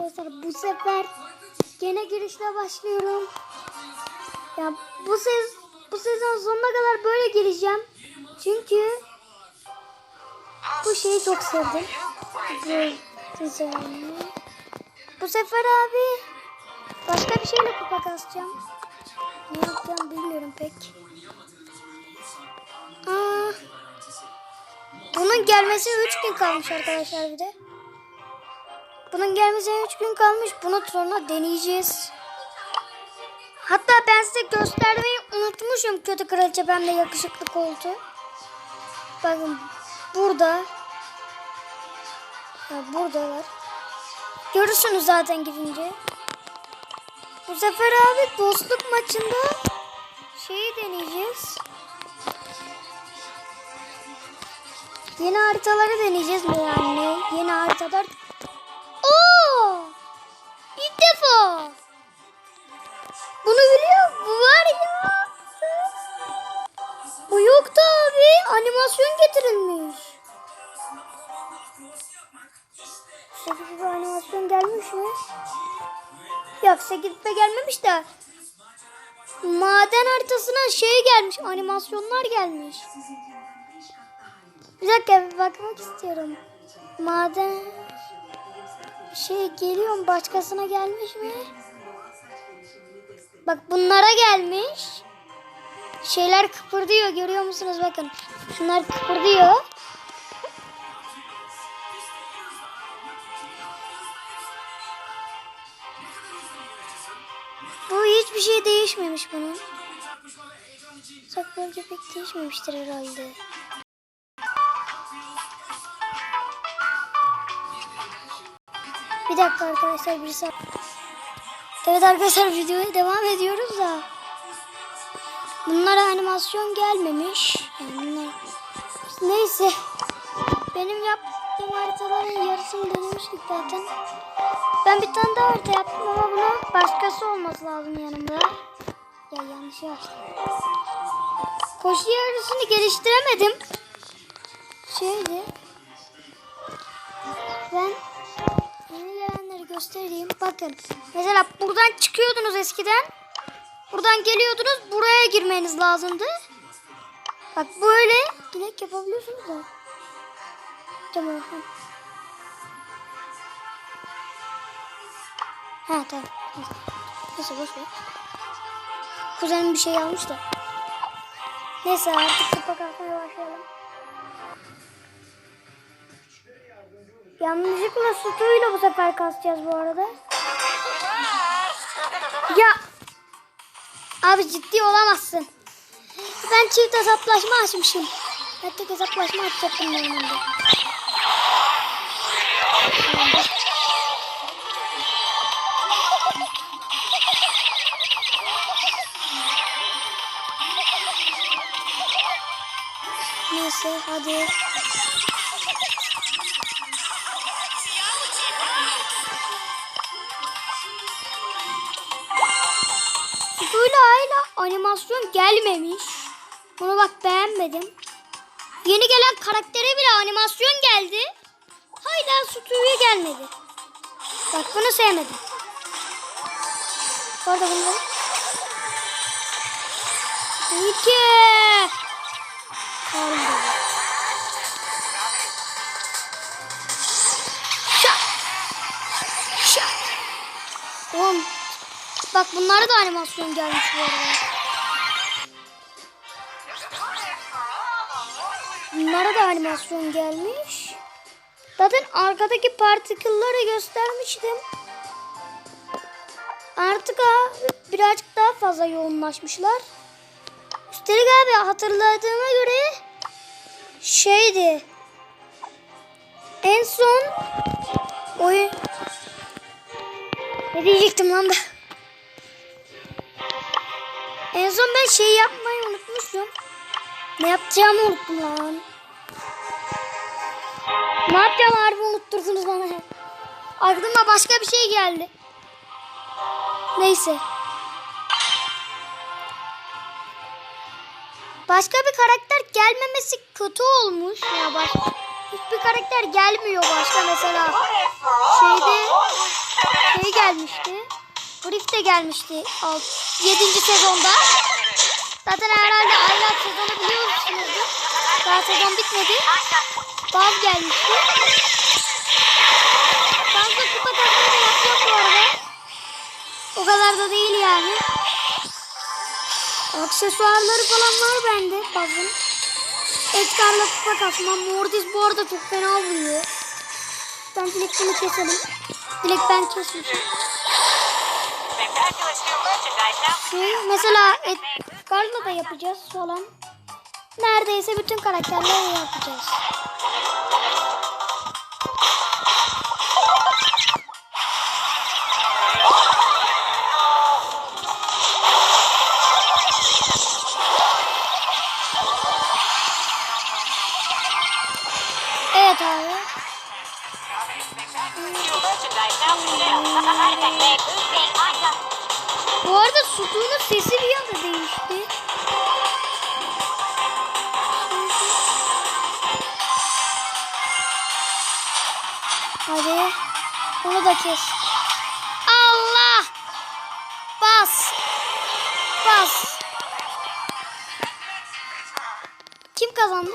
arkadaşlar bu sefer gene girişle başlıyorum. Ya bu sez bu sezon sonuna kadar böyle gireceğim. Çünkü bu şeyi çok sevdim. Sezonu. Bu sefer abi başka bir şeyle kupa kasacağım. Ne yapacağım bilmiyorum pek. Aa, bunun gelmesine 3 gün kalmış arkadaşlar bir de. Bunun gelmesine 3 gün kalmış. Bunu sonra deneyeceğiz. Hatta ben size göstermeyi unutmuşum kötü kraliçe bende yakışıklı koltuğu. Bakın burada. Ya burada var. Görürsünüz zaten gidince. Bu sefer abi dostluk maçında şeyi deneyeceğiz. Yeni haritaları deneyeceğiz mi yani? Yeni haritalar. Defa. Bunu biliyor Bu var ya. Bu yoktu abi. Animasyon getirilmiş. Sekiz bir animasyon gelmiş mi? Yok 8'de gelmemiş de. Maden haritasına şey gelmiş. Animasyonlar gelmiş. Bir dakika bir bakmak istiyorum. Maden şey geliyor mu? Başkasına gelmiş mi? Bak bunlara gelmiş. Şeyler kıpırdıyor görüyor musunuz bakın. Şunlar kıpırdıyor. Bu hiçbir şey değişmemiş bunun. Saklanınca pek değişmemiştir herhalde. Dakika arkadaşlar bir saat. Evet arkadaşlar videoya devam ediyoruz da. Bunlara animasyon gelmemiş. Yani bunlar... Neyse. Benim yaptığım haritaların yarısını denemiştik zaten. Ben bir tane daha harita yaptım ama buna başkası olması lazım yanımda. Ya yanlış yaptım. Koşu yarısını geliştiremedim. Şeydi. Göstereyim. Bakın. Mesela buradan çıkıyordunuz eskiden. Buradan geliyordunuz. Buraya girmeniz lazımdı. Bak böyle direkt yapabiliyorsunuz da. Tamam. Ha tamam. Neyse boş ver. Kuzenim bir şey almış da. Neyse artık kapak Yanlışlıkla sütuyla bu sefer kasacağız bu arada. Ya. Abi ciddi olamazsın. Ben çift hesaplaşma açmışım. Ben tek hesaplaşma açacaktım ben önce. Neyse hadi. Hala animasyon gelmemiş. Bunu bak beğenmedim. Yeni gelen karaktere bile animasyon geldi. Hala Stu'ya gelmedi. Bak bunu sevmedim. Bu arada bunu da... Bak bunlara da animasyon gelmiş bu arada. Bunlara da animasyon gelmiş. Zaten arkadaki partikülleri göstermiştim. Artık ha, birazcık daha fazla yoğunlaşmışlar. Üstelik abi hatırladığıma göre şeydi. En son oyun ne diyecektim lan ben? Son ben şey yapmayı unutmuşum. Ne yapacağımı unuttum lan. Ne yapacağım harbi unutturdunuz bana. Aklıma başka bir şey geldi. Neyse. Başka bir karakter gelmemesi kötü olmuş. Ya baş... Hiçbir karakter gelmiyor başka mesela. Şeyde şey gelmişti. Brief de gelmişti 7. sezonda. Zaten herhalde aylar sezonu biliyorsunuzdur. Daha sezon bitmedi. Baz gelmişti. Bazda kupa takımı da yapacağım bu arada. O kadar da değil yani. Aksesuarları falan var bende bazın. Edgar'la kupa kasma. Mortis bu arada çok fena vuruyor. Ben Dilek bunu keselim. Dilek ben kesmişim. Now. Şey, mesela Edgar'la da yapacağız falan. Neredeyse bütün karakterlerle yapacağız. Evet abi. New Bu arada sütunun sesi bir anda değişti. Hadi. Onu da kes. Allah! Bas. Bas. Kim kazandı?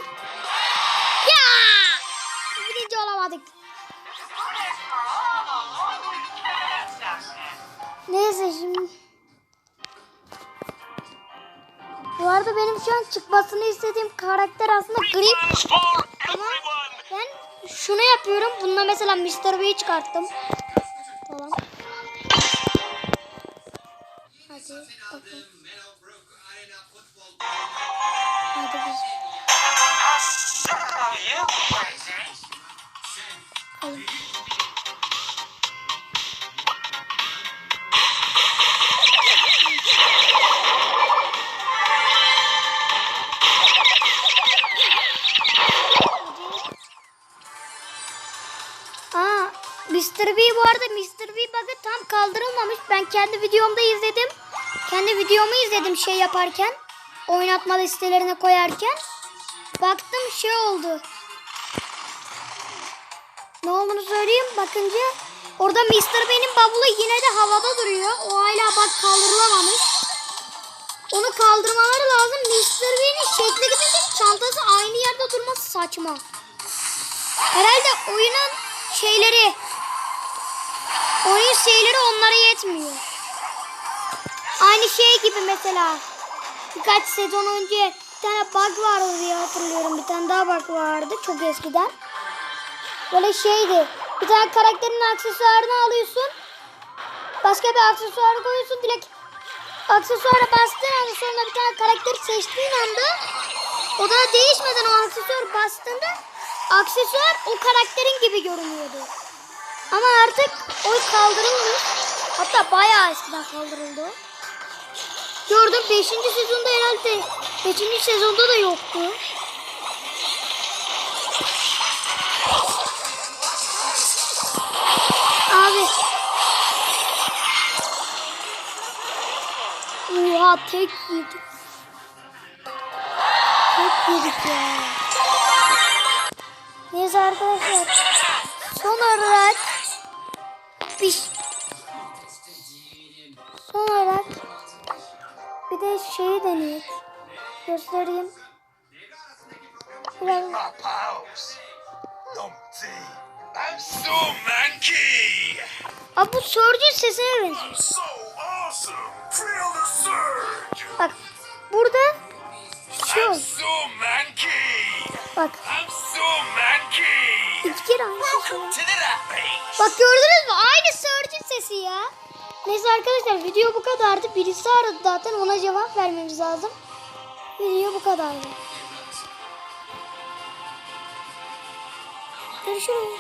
Bu arada benim şu an çıkmasını istediğim karakter aslında Grip. Ama ben şunu yapıyorum. Bununla mesela Mr. B'yi çıkarttım. Tamam. Hadi bakalım. Hadi biz Ben kendi videomda izledim. Kendi videomu izledim şey yaparken. Oynatma listelerine koyarken. Baktım şey oldu. Ne olduğunu söyleyeyim bakınca. Orada Mr. B'nin bavulu yine de havada duruyor. O hala bak kaldırılamamış. Onu kaldırmaları lazım. Mr. B'nin şekli gidince çantası aynı yerde durması saçma. Herhalde oyunun şeyleri oyun şeyleri onlara yetmiyor. Aynı şey gibi mesela birkaç sezon önce bir tane bug vardı diye hatırlıyorum. Bir tane daha bug vardı çok eskiden. Böyle şeydi. Bir tane karakterin aksesuarını alıyorsun. Başka bir aksesuar koyuyorsun. Direkt aksesuara bastığın anda sonra bir tane karakteri seçtiğin anda o da değişmeden o aksesuar bastığında aksesuar o karakterin gibi görünüyordu. Ama artık o kaldırılmış. Hatta bayağı eskiden kaldırıldı. Gördüm 5. sezonda herhalde 5. sezonda da yoktu. Abi. Oha tek yedik. Tek yedik ya. Neyse arkadaşlar. Son olarak bir son olarak bir de şeyi deneyek. Göstereyim. Biraz. Aa, bu Surge'ün sesine benziyor. Bak burada şu manky. bak. İki kere aynı. Bak gördünüz mü? Aynı Surge'ün sesi ya. Neyse arkadaşlar video bu kadardı. Birisi aradı zaten ona cevap vermemiz lazım. Video bu kadardı. Görüşürüz.